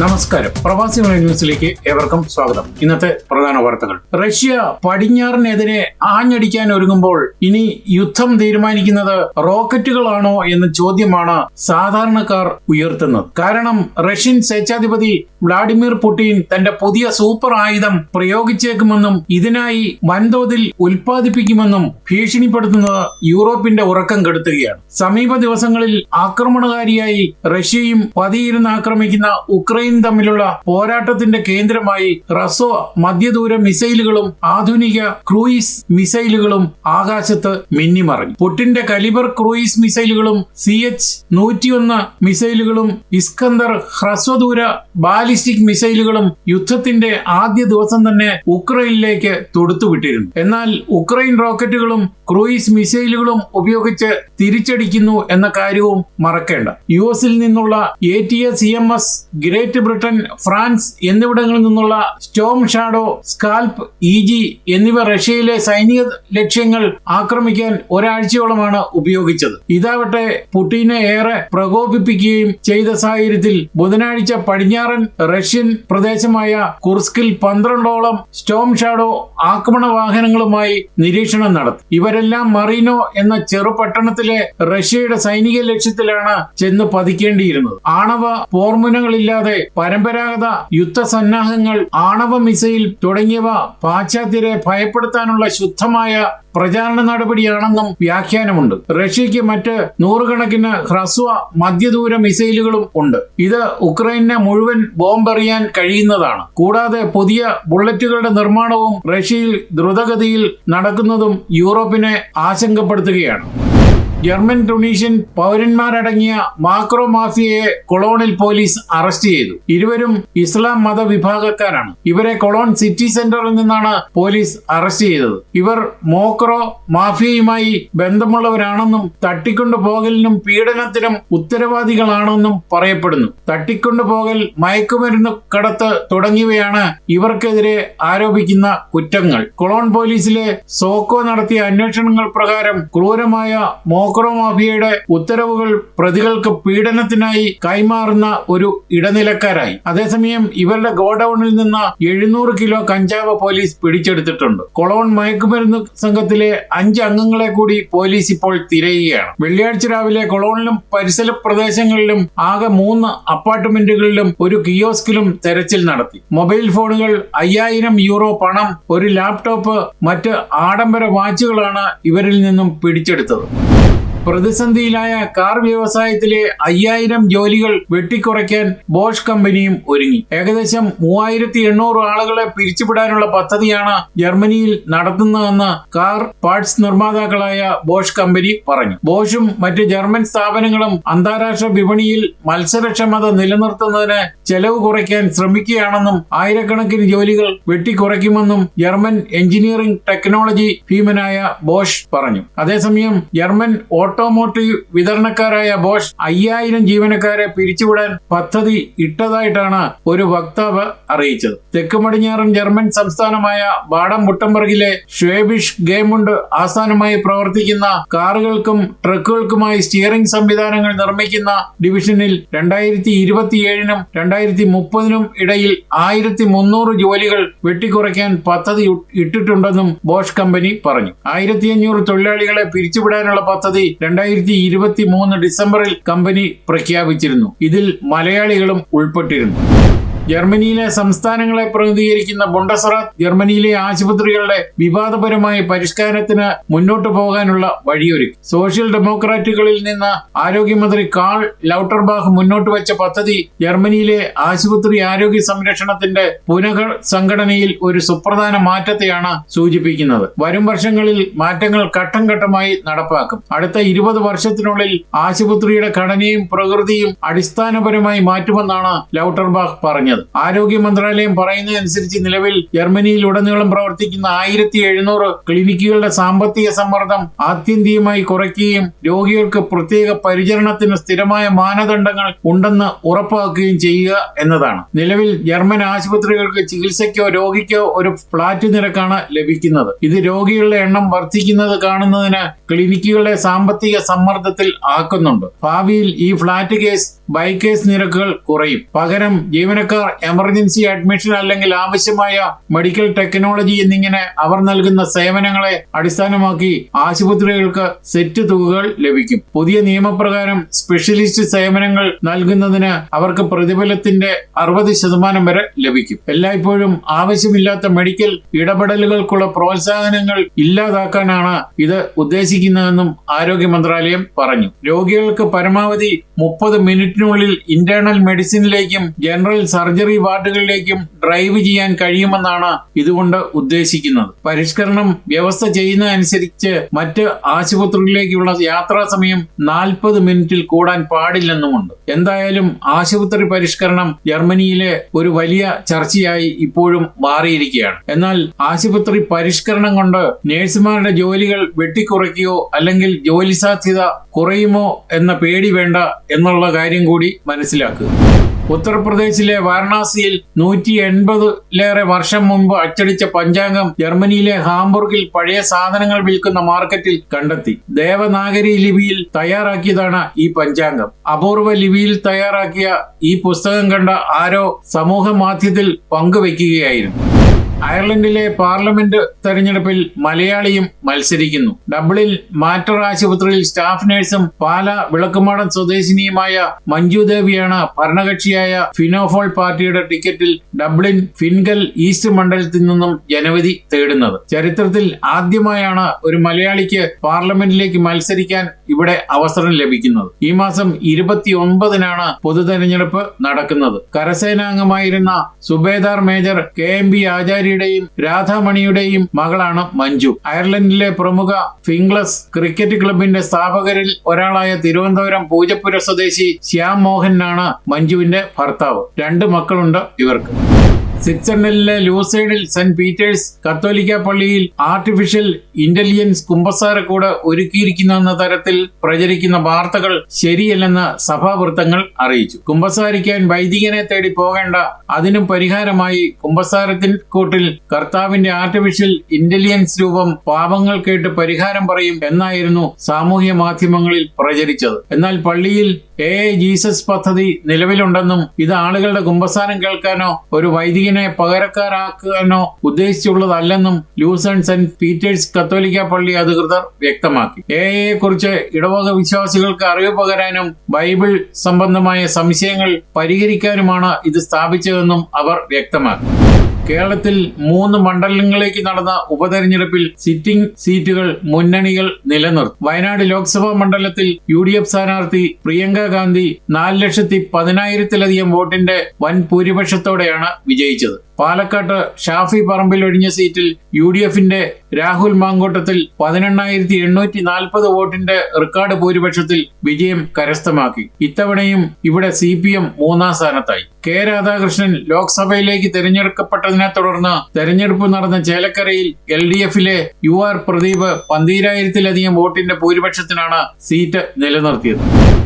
നമസ്കാരം. പ്രവാസി ന്യൂസിലേക്ക് ഏവർക്കും സ്വാഗതം. ഇന്നത്തെ പ്രധാന വാർത്തകൾ. റഷ്യ പടിഞ്ഞാറിനെതിരെ ആഞ്ഞടിക്കാൻ ഒരുങ്ങുമ്പോൾ ഇനി യുദ്ധം തീരുമാനിക്കുന്നത് റോക്കറ്റുകളാണോ എന്ന ചോദ്യമാണ് സാധാരണക്കാർ ഉയർത്തുന്നത്. കാരണം റഷ്യൻ സ്വേച്ഛാധിപതി വ്ളാഡിമിർ പുടിൻ തന്റെ പുതിയ സൂപ്പർ ആയുധം പ്രയോഗിച്ചേക്കുമെന്നും ഇതിനായി വൻതോതിൽ ഉൽപ്പാദിപ്പിക്കുമെന്നും ഭീഷണിപ്പെടുത്തുന്നത് യൂറോപ്പിന്റെ ഉറക്കം കെടുത്തുകയാണ്. സമീപ ദിവസങ്ങളിൽ ആക്രമണകാരിയായി റഷ്യയും പതിയിരുന്ന് ആക്രമിക്കുന്ന ഉക്രൈൻ തമ്മിലുള്ള പോരാട്ടത്തിന്റെ കേന്ദ്രമായി റസോ മധ്യദൂര മിസൈലുകളും ആധുനിക ക്രൂയിസ് മിസൈലുകളും ആകാശത്ത് മിന്നിമറഞ്ഞു. പുട്ടിന്റെ കലിബർ ക്രൂയിസ് മിസൈലുകളും സി എച്ച് നൂറ്റിയൊന്ന് മിസൈലുകളും ഇസ്കന്ദർ ഹ്രസ്വദൂര ബാലിസ്റ്റിക് മിസൈലുകളും യുദ്ധത്തിന്റെ ആദ്യ ദിവസം തന്നെ ഉക്രൈനിലേക്ക് തൊടുത്തുവിട്ടിരുന്നു. എന്നാൽ ഉക്രൈൻ റോക്കറ്റുകളും ക്രൂയിസ് മിസൈലുകളും ഉപയോഗിച്ച് തിരിച്ചടിക്കുന്നു എന്ന കാര്യവും മറക്കേണ്ട. യു എസിൽ നിന്നുള്ള A T S C M S Great Britain France എന്നിവിടങ്ങളിൽ നിന്നുള്ള Storm Shadow SCALP E G എന്നിവ റഷ്യയിലെ സൈനിക ലക്ഷ്യങ്ങൾ ആക്രമിക്കാൻ ഒരാഴ്ചയോളമാണ് ഉപയോഗിച്ചത്. ഇതാവട്ടെ പുടിനെ ഏറെ പ്രകോപിപ്പിക്കുകയും ചെയ്ത സാഹചര്യത്തിൽ ബുധനാഴ്ച പടിഞ്ഞാറൻ റഷ്യൻ പ്രദേശമായ കുർസ്കിൽ പന്ത്രണ്ടോളം സ്റ്റോം ഷാഡോ ആക്രമണ വാഹനങ്ങളുമായി നിരീക്ഷണം നടത്തി. ഇവരെല്ലാം മറീനോ എന്ന ചെറുപട്ടണത്തിലെ റഷ്യയുടെ സൈനിക ലക്ഷ്യത്തിലാണ് ചെന്ന് പതിക്കേണ്ടിയിരുന്നത്. ആണവ പോർമുനകളില്ലാതെ പരമ്പരാഗത യുദ്ധസന്നാഹങ്ങൾ ആണവ മിസൈൽ തുടങ്ങിയവ പാശ്ചാത്യരെ ഭയപ്പെടുത്താനുള്ള ശുദ്ധമായ പ്രചാരണ നടപടിയാണെന്നും വ്യാഖ്യാനമുണ്ട്. റഷ്യയ്ക്ക് മറ്റ് നൂറുകണക്കിന് ഹ്രസ്വ മധ്യദൂര മിസൈലുകളും ഉണ്ട്. ഇത് ഉക്രൈനെ മുഴുവൻ ബോംബെറിയാൻ കഴിയുന്നതാണ്. കൂടാതെ പുതിയ ബുള്ളറ്റുകളുടെ നിർമ്മാണവും റഷ്യയിൽ ദ്രുതഗതിയിൽ നടക്കുന്നതും യൂറോപ്പിനെ ആശങ്കപ്പെടുത്തുകയാണ്. ജർമ്മൻ ടുണീഷ്യൻ പൗരന്മാരടങ്ങിയ മാക്രോ മാഫിയയെ കൊളോണിൽ പോലീസ് അറസ്റ്റ് ചെയ്തു. ഇരുവരും ഇസ്ലാം മത വിഭാഗക്കാരാണ്. ഇവരെ കൊളോൺ സിറ്റി സെന്ററിൽ നിന്നാണ് പോലീസ് അറസ്റ്റ് ചെയ്തത്. ഇവർ മോക്രോ മാഫിയയുമായി ബന്ധമുള്ളവരാണെന്നും തട്ടിക്കൊണ്ടു പോകലിനും പീഡനത്തിനും ഉത്തരവാദികളാണെന്നും പറയപ്പെടുന്നു. തട്ടിക്കൊണ്ടു പോകൽ മയക്കുമരുന്ന് കടത്ത് തുടങ്ങിയവയാണ് ഇവർക്കെതിരെ ആരോപിക്കുന്ന കുറ്റങ്ങൾ. കൊളോൺ പോലീസിലെ സോക്കോ നടത്തിയ അന്വേഷണങ്ങൾ പ്രകാരം ക്രൂരമായ മോക്രോ മാഫിയയുടെ ഉത്തരവുകൾ പ്രതികൾക്ക് പീഡനത്തിനായി കൈമാറുന്ന ഒരു ഇടനിലക്കാരായി. അതേസമയം ഇവരുടെ ഗോഡൌണിൽ നിന്ന് എഴുന്നൂറ് കിലോ കഞ്ചാവ് പോലീസ് പിടിച്ചെടുത്തിട്ടുണ്ട്. കൊളോൺ മയക്കുമരുന്ന് സംഘത്തിലെ അഞ്ച് അംഗങ്ങളെ കൂടി പോലീസ് ഇപ്പോൾ തിരയുകയാണ്. വെള്ളിയാഴ്ച രാവിലെ കൊളോണിലും പരിസര പ്രദേശങ്ങളിലും ആകെ മൂന്ന് അപ്പാർട്ട്മെന്റുകളിലും ഒരു കിയോസ്കിലും തെരച്ചിൽ നടത്തി. മൊബൈൽ ഫോണുകൾ അയ്യായിരം യൂറോ പണം ഒരു ലാപ്ടോപ്പ് മറ്റ് ആഡംബര വാച്ചുകളാണ് ഇവരിൽ നിന്നും പിടിച്ചെടുത്തത്. പ്രതിസന്ധിയിലായ കാർ വ്യവസായത്തിലെ അയ്യായിരം ജോലികൾ വെട്ടിക്കുറയ്ക്കാൻ ബോഷ് കമ്പനിയും ഒരുങ്ങി. ഏകദേശം മൂവായിരത്തി എണ്ണൂറ് ആളുകളെ പിരിച്ചുവിടാനുള്ള പദ്ധതിയാണ് ജർമ്മനിയിൽ നടത്തുന്നതെന്ന് കാർ പാർട്സ് നിർമ്മാതാക്കളായ ബോഷ് കമ്പനി പറഞ്ഞു. ബോഷും മറ്റ് ജർമ്മൻ സ്ഥാപനങ്ങളും അന്താരാഷ്ട്ര വിപണിയിൽ മത്സരക്ഷമത നിലനിർത്തുന്നതിന് ചെലവ് കുറയ്ക്കാൻ ശ്രമിക്കുകയാണെന്നും ആയിരക്കണക്കിന് ജോലികൾ വെട്ടിക്കുറയ്ക്കുമെന്നും ജർമ്മൻ എഞ്ചിനീയറിംഗ് ടെക്നോളജി ഭീമനായ ബോഷ് പറഞ്ഞു. അതേസമയം ജർമ്മൻ ഓട്ടോമോട്ടീവ് വിതരണക്കാരായ ബോഷ് അയ്യായിരം ജീവനക്കാരെ പിരിച്ചുവിടാൻ പദ്ധതി ഇട്ടതായിട്ടാണ് ഒരു വക്താവ് അറിയിച്ചത്. തെക്ക് പടിഞ്ഞാറൻ ജർമ്മൻ സംസ്ഥാനമായ ബാഡം മുട്ടംബർഗിലെ ഷ്വേബിഷ് ഗെയിമുണ്ട് ആസ്ഥാനമായി പ്രവർത്തിക്കുന്ന കാറുകൾക്കും ട്രക്കുകൾക്കുമായി സ്റ്റിയറിംഗ് സംവിധാനങ്ങൾ നിർമ്മിക്കുന്ന ഡിവിഷനിൽ രണ്ടായിരത്തി ഇരുപത്തിയേഴിനും രണ്ടായിരത്തി മുപ്പതിനും ഇടയിൽ ആയിരത്തി മുന്നൂറ് ജോലികൾ വെട്ടിക്കുറയ്ക്കാൻ പദ്ധതി ഇട്ടിട്ടുണ്ടെന്നും ബോഷ് കമ്പനി പറഞ്ഞു. ആയിരത്തി അഞ്ഞൂറ് തൊഴിലാളികളെ പിരിച്ചുവിടാനുള്ള പദ്ധതി രണ്ടായിരത്തി ഇരുപത്തി മൂന്ന് ഡിസംബറിൽ കമ്പനി പ്രഖ്യാപിച്ചിരുന്നു. ഇതിൽ മലയാളികളും ഉൾപ്പെട്ടിരുന്നു. ജർമ്മനിയിലെ സംസ്ഥാനങ്ങളെ പ്രതിനിധീകരിക്കുന്ന ബുണ്ടസറാത്ത് ജർമ്മനിയിലെ ആശുപത്രികളുടെ വിവാദപരമായ പരിഷ്കാരത്തിന് മുന്നോട്ടു പോകാനുള്ള വഴിയൊരുക്കി. സോഷ്യൽ ഡെമോക്രാറ്റുകളിൽ നിന്ന് ആരോഗ്യമന്ത്രി കാൾ ലൌട്ടർബാഹ് മുന്നോട്ട് വെച്ച പദ്ധതി ജർമ്മനിയിലെ ആശുപത്രി ആരോഗ്യ സംരക്ഷണത്തിന്റെ പുനഃ സംഘടനയിൽ ഒരു സുപ്രധാന മാറ്റത്തെയാണ് സൂചിപ്പിക്കുന്നത്. വരും വർഷങ്ങളിൽ മാറ്റങ്ങൾ ഘട്ടം ഘട്ടമായി നടപ്പാക്കും. അടുത്ത ഇരുപത് വർഷത്തിനുള്ളിൽ ആശുപത്രിയുടെ ഘടനയും പ്രകൃതിയും അടിസ്ഥാനപരമായി മാറ്റുമെന്നാണ് ലൌട്ടർബാഹ് പറഞ്ഞത്. ആരോഗ്യ മന്ത്രാലയം പറയുന്നതനുസരിച്ച് നിലവിൽ ജർമ്മനിയിൽ ഉടനീളം പ്രവർത്തിക്കുന്ന ആയിരത്തി എഴുന്നൂറ് ക്ലിനിക്കുകളുടെ സാമ്പത്തിക സമ്മർദ്ദം ആത്യന്തികമായി കുറയ്ക്കുകയും രോഗികൾക്ക് പ്രത്യേക പരിചരണത്തിന് സ്ഥിരമായ മാനദണ്ഡങ്ങൾ ഉണ്ടെന്ന് ഉറപ്പാക്കുകയും ചെയ്യുക എന്നതാണ്. നിലവിൽ ജർമ്മൻ ആശുപത്രികൾക്ക് ചികിത്സയ്ക്കോ രോഗിക്കോ ഒരു ഫ്ലാറ്റ് നിരക്കാണ് ലഭിക്കുന്നത്. ഇത് രോഗികളുടെ എണ്ണം വർദ്ധിക്കുന്നത് കാണുന്നതിന് ക്ലിനിക്കുകളെ സാമ്പത്തിക സമ്മർദ്ദത്തിൽ ആക്കുന്നുണ്ട്. ഭാവിയിൽ ഈ ഫ്ലാറ്റ് കേസ് ബൈക്കേഴ്സ് നിരക്കുകൾ കുറയും. പകരം ജീവനക്കാർ എമർജൻസി അഡ്മിഷൻ അല്ലെങ്കിൽ ആവശ്യമായ മെഡിക്കൽ ടെക്നോളജി എന്നിങ്ങനെ അവർ നൽകുന്ന സേവനങ്ങളെ അടിസ്ഥാനമാക്കി ആശുപത്രികൾക്ക് സെറ്റ് തുകകൾ ലഭിക്കും. പുതിയ നിയമപ്രകാരം സ്പെഷ്യലിസ്റ്റ് സേവനങ്ങൾ നൽകുന്നതിന് അവർക്ക് പ്രതിഫലത്തിന്റെ അറുപത് ശതമാനം വരെ ലഭിക്കും. എല്ലായ്പ്പോഴും ആവശ്യമില്ലാത്ത മെഡിക്കൽ ഇടപെടലുകൾക്കുള്ള പ്രോത്സാഹനങ്ങൾ ഇല്ലാതാക്കാനാണ് ഇത് ഉദ്ദേശിക്കുന്നതെന്നും ആരോഗ്യ മന്ത്രാലയം പറഞ്ഞു. രോഗികൾക്ക് പരമാവധി മുപ്പത് മിനിറ്റിനുള്ളിൽ ഇന്റേണൽ മെഡിസിനിലേക്കും ജനറൽ സർജറി വാർഡുകളിലേക്കും ഡ്രൈവ് ചെയ്യാൻ കഴിയുമെന്നാണ് ഇതുകൊണ്ട് ഉദ്ദേശിക്കുന്നത്. പരിഷ്കരണം വ്യവസ്ഥ ചെയ്യുന്നതനുസരിച്ച് മറ്റ് ആശുപത്രികളിലേക്കുള്ള യാത്രാ സമയം നാൽപ്പത് മിനിറ്റിൽ കൂടാൻ പാടില്ലെന്നുമുണ്ട്. എന്തായാലും ആശുപത്രി പരിഷ്കരണം ജർമ്മനിയിലെ ഒരു വലിയ ചർച്ചയായി ഇപ്പോഴും മാറിയിരിക്കുകയാണ്. എന്നാൽ ആശുപത്രി പരിഷ്കരണം കൊണ്ട് നഴ്സുമാരുടെ ജോലികൾ വെട്ടിക്കുറയ്ക്കുകയോ അല്ലെങ്കിൽ ജോലി സാധ്യത കുറയുമോ എന്ന പേടി വേണ്ട എന്നുള്ള കാര്യം കൂടി മനസ്സിലാക്കുക. ഉത്തർപ്രദേശിലെ വാരണാസിയിൽ നൂറ്റി എൺപതിലേറെ വർഷം മുമ്പ് അച്ചടിച്ച പഞ്ചാംഗം ജർമ്മനിയിലെ ഹാംബുർഗിൽ പഴയ സാധനങ്ങൾ വിൽക്കുന്ന മാർക്കറ്റിൽ കണ്ടെത്തി. ദേവനാഗരി ലിപിയിൽ തയ്യാറാക്കിയതാണ് ഈ പഞ്ചാംഗം. അപൂർവ ലിപിയിൽ തയ്യാറാക്കിയ ഈ പുസ്തകം കണ്ട ആരോ സമൂഹ മാധ്യമത്തിൽ പങ്കുവെക്കുകയായിരുന്നു. അയർലൻഡിലെ പാർലമെന്റ് തെരഞ്ഞെടുപ്പിൽ മലയാളിയും മത്സരിക്കുന്നു. ഡബിളിൽ മാറ്റർ ആശുപത്രിയിൽ സ്റ്റാഫ് നഴ്സും പാല വിളക്കുമാടൻ സ്വദേശിനിയുമായ മഞ്ജു ദേവിയാണ് ഭരണകക്ഷിയായ ഫിനോഫോൾ പാർട്ടിയുടെ ടിക്കറ്റിൽ ഡബ്ലിൻ ഫിൻഗൽ ഈസ്റ്റ് മണ്ഡലത്തിൽ നിന്നും ജനവിധി തേടുന്നത്. ചരിത്രത്തിൽ ആദ്യമായാണ് ഒരു മലയാളിക്ക് പാർലമെന്റിലേക്ക് മത്സരിക്കാൻ ഇവിടെ അവസരം ലഭിക്കുന്നത്. ഈ മാസം ഇരുപത്തി ഒൻപതിനാണ് പൊതു തെരഞ്ഞെടുപ്പ് നടക്കുന്നത്. കരസേനാംഗമായിരുന്ന Subedar Major K M B ആചാര്യയുടെയും രാധാമണിയുടെയും മകളാണ് മഞ്ജു. അയർലൻഡിലെ പ്രമുഖ ഫിംഗ്ലസ് ക്രിക്കറ്റ് ക്ലബിന്റെ സ്ഥാപകരിൽ ഒരാളായ തിരുവനന്തപുരം പൂജപ്പുര സ്വദേശി ശ്യാം മോഹനാണ് മഞ്ജുവിന്റെ ഭർത്താവ്. രണ്ട് മക്കളുണ്ട് ഇവർക്ക്. സ്വിറ്റ്സർലൻഡിലെ ലൂസൈഡിൽ സെന്റ് പീറ്റേഴ്സ് കത്തോലിക്ക പള്ളിയിൽ ആർട്ടിഫിഷ്യൽ ഇന്റലിജൻസ് കുമ്പസാരക്കൂട് ഒരുക്കിയിരിക്കുന്നെന്ന തരത്തിൽ പ്രചരിക്കുന്ന വാർത്തകൾ ശരിയല്ലെന്ന് സഭാവൃത്തങ്ങൾ അറിയിച്ചു. കുമ്പസാരിക്കാൻ വൈദികനെ തേടി പോകേണ്ട അതിനും പരിഹാരമായി കുമ്പസാരത്തിൻ കൂട്ടിൽ കർത്താവിന്റെ ആർട്ടിഫിഷ്യൽ ഇന്റലിജൻസ് രൂപം പാപങ്ങൾ കേട്ട് പരിഹാരം പറയും എന്നായിരുന്നു സാമൂഹ്യ മാധ്യമങ്ങളിൽ പ്രചരിച്ചത്. എന്നാൽ പള്ളിയിൽ എ ജീസസ് പദ്ധതി നിലവിലുണ്ടെന്നും ഇത് ആളുകളുടെ കുമ്പസാരം കേൾക്കാനോ ഒരു വൈദികനെ പകരക്കാരാക്കാനോ ഉദ്ദേശിച്ചുള്ളതല്ലെന്നും ലൂസൺ സെന്റ് പീറ്റേഴ്സ് കത്തോലിക്ക പള്ളി അധികൃതർ വ്യക്തമാക്കി. എ കുറിച്ച് ഇടവക വിശ്വാസികൾക്ക് അറിവ് പകരാനും ബൈബിൾ സംബന്ധമായ സംശയങ്ങൾ പരിഹരിക്കാനുമാണ് ഇത് സ്ഥാപിച്ചതെന്നും അവർ വ്യക്തമാക്കി. കേരളത്തിൽ മൂന്ന് മണ്ഡലങ്ങളിലേക്ക് നടന്ന ഉപതെരഞ്ഞെടുപ്പിൽ സിറ്റിംഗ് സീറ്റുകൾ മുന്നണികൾ നിലനിർത്തും. വയനാട് ലോക്സഭാ മണ്ഡലത്തിൽ യു ഡി എഫ് സ്ഥാനാർത്ഥി പ്രിയങ്ക ഗാന്ധി നാല് ലക്ഷത്തി പതിനായിരത്തിലധികം വോട്ടിന്റെ വൻ ഭൂരിപക്ഷത്തോടെയാണ് വിജയിച്ചത്. പാലക്കാട്ട് ഷാഫി പറമ്പിൽ ഒഴിഞ്ഞ സീറ്റിൽ യു ഡി എഫിന്റെ രാഹുൽ മാങ്കോട്ടത്തിൽ പതിനെണ്ണായിരത്തി എണ്ണൂറ്റി നാൽപ്പത് വോട്ടിന്റെ റെക്കോർഡ് ഭൂരിപക്ഷത്തിൽ വിജയം കരസ്ഥമാക്കി. ഇത്തവണയും ഇവിടെ സി പി എം മൂന്നാം സ്ഥാനത്തായി. കെ രാധാകൃഷ്ണൻ ലോക്സഭയിലേക്ക് തെരഞ്ഞെടുക്കപ്പെട്ടതിനെ തുടർന്ന് തെരഞ്ഞെടുപ്പ് നടന്ന ചേലക്കരയിൽ എൽ ഡി എഫിലെ യു ആർ പ്രദീപ് പന്തീരായിരത്തിലധികം വോട്ടിന്റെ ഭൂരിപക്ഷത്തിനാണ് സീറ്റ് നിലനിർത്തിയത്.